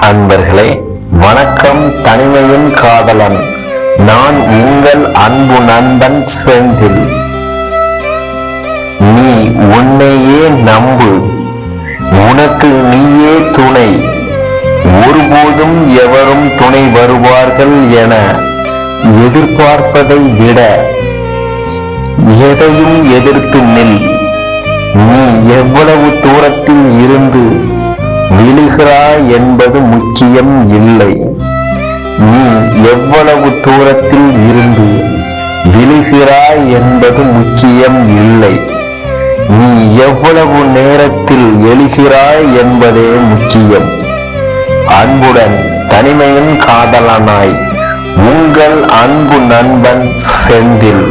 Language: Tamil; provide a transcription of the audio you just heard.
அன்பர்களே வணக்கம் தனிமையின் காதலன். நான் உங்கள் அன்பு நண்பன் செந்தில். நீ உன்னையே நம்பு. உனக்கு நீயே துணை. ஒருபோதும் எவரும் துணை வருவார்கள் என எதிர்பார்ப்பதை விட எதையும் எதிர்த்து நில். நீ எவ்வளவு தூரத்தில் இருக்கிறாய் என்பது முக்கியம் இல்லை. நீ எவ்வளவு தூரத்தில் இருந்து விழுகிறாய் என்பது முக்கியம் இல்லை. நீ எவ்வளவு நேரத்தில் எழுகிறாய் என்பதே முக்கியம். அன்புடன் தனிமையின் காதலனாய் உங்கள் அன்பு நண்பன் செந்தில்.